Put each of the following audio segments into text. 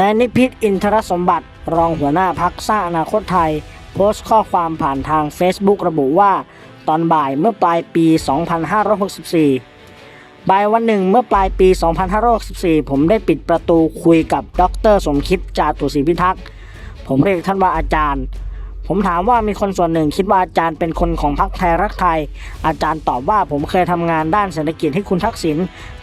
นายนิพิษอินทรสมบัติ รองหัวหน้าพักสร้างอนาคตไทย โพสต์ข้อความผ่านทาง Facebook ระบุว่า ตอนบ่ายเมื่อปลายปี 2564 บ่ายวันหนึ่งเมื่อปลายปี 2564 ผมได้ปิดประตูคุยกับดรสมคิดจาตุศรีพิทักษ์ ผมเรียกท่านว่าอาจารย์ ผมถามว่ามีคนส่วนหนึ่งคิดว่าอาจารย์เป็นคนของพรรคไทยรักไทย อาจารย์ตอบว่าผมเคยทำงานด้านเศรษฐกิจให้คุณทักษิณ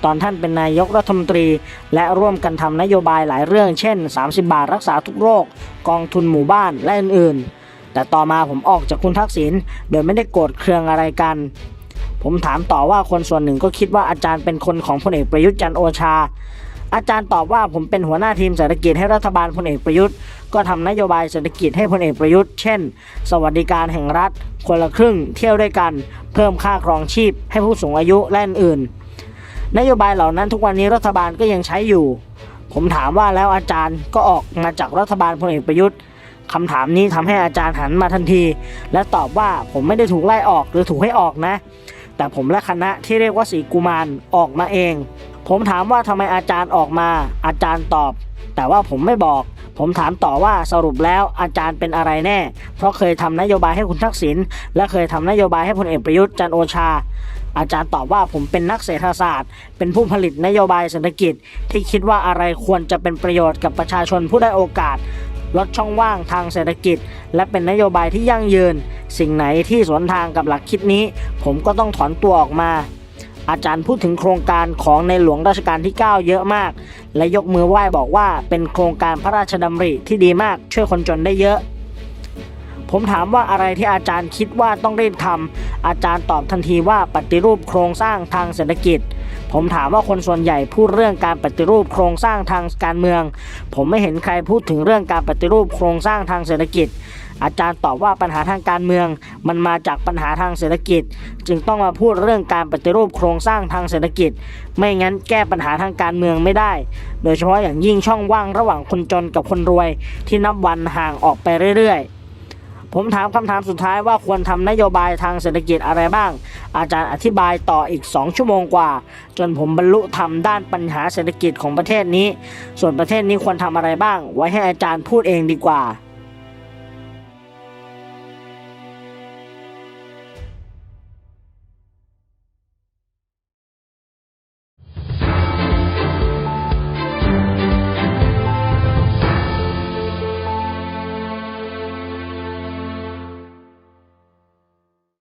ตอนท่านเป็นนายกรัฐมนตรี และร่วมกันทำนโยบายหลายเรื่อง เช่น 30 บาทรักษาทุกโรค กองทุนหมู่บ้านและอื่นๆ แต่ต่อมาผมออกจากคุณทักษิณโดยไม่ได้โกรธเคืองอะไรกัน ผมถามต่อว่าคนส่วนหนึ่งก็คิดว่าอาจารย์เป็นคนของพลเอกประยุทธ์จันโอชา อาจารย์ตอบว่าผมเป็นหัวหน้าทีมเศรษฐกิจให้รัฐบาลพลเอกประยุทธ์ ก็ทำนโยบายเศรษฐกิจให้พลเอกประยุทธ์ เช่น สวัสดิการแห่งรัฐ คนละครึ่ง เที่ยวด้วยกัน เพิ่มค่าครองชีพ ให้ผู้สูงอายุและอื่น นโยบายเหล่านั้นทุกวันนี้รัฐบาลก็ยังใช้อยู่ ผมถามว่าแล้วอาจารย์ก็ออกมาจากรัฐบาลพลเอกประยุทธ์คำถามนี้ทำให้อาจารย์หันมาทันที และตอบว่าผมไม่ได้ถูกไล่ออกหรือถูกให้ออกนะ แต่ผมและคณะที่เรียกว่าสีกุมารออกมาเอง ผมถามว่าทำไมอาจารย์ออกมา อาจารย์ตอบ แต่ว่าผมไม่บอก ผมถามต่อว่าสรุปแล้วอาจารย์เป็นอะไรแน่ เพราะเคยทำนโยบายให้คุณทักษิณและเคยทำนโยบายให้พลเอกประยุทธ์จันโอชา อาจารย์ตอบว่าผมเป็นนักเศรษฐศาสตร์ เป็นผู้ผลิตนโยบายเศรษฐกิจ ที่คิดว่าอะไรควรจะเป็นประโยชน์กับประชาชนผู้ได้โอกาสลดช่องว่างทางเศรษฐกิจ และเป็นนโยบายที่ยั่งยืน สิ่งไหนที่สวนทางกับหลักคิดนี้ ผมก็ต้องถอนตัวออกมา อาจารย์พูดถึงโครงการของในหลวงรัชกาลที่ 9 เยอะมาก และยกมือไหว้บอกว่าเป็นโครงการพระราชดำริที่ดีมากช่วยคนจนได้เยอะ ผมถามว่าอะไรที่อาจารย์คิดว่าต้องรีบทำอาจารย์ตอบทันทีว่าปฏิรูปโครงสร้างทางเศรษฐกิจ ผมถามว่าคนส่วนใหญ่พูดเรื่องการปฏิรูปโครงสร้างทางการเมือง ผมไม่เห็นใครพูดถึงเรื่องการปฏิรูปโครงสร้างทางเศรษฐกิจ อาจารย์ตอบว่าปัญหาทางการเมือง มันมาจากปัญหาทางเศรษฐกิจ จึงต้องมาพูดเรื่องการปฏิรูปโครงสร้างทางเศรษฐกิจ ไม่งั้นแก้ปัญหาทางการเมืองไม่ได้ โดยเฉพาะอย่างยิ่งช่องว่างระหว่างคนจนกับคนรวย ที่นับวันห่างออกไปเรื่อยๆผมถามคำถามสุดท้ายว่าควรทำนโยบายทางเศรษฐกิจอะไรบ้าง อาจารย์อธิบายต่ออีก 2 ชั่วโมงกว่า จนผมบรรลุธรรมด้านปัญหาเศรษฐกิจของประเทศนี้ ส่วนประเทศนี้ควรทำอะไรบ้าง ไว้ให้อาจารย์พูดเองดีกว่า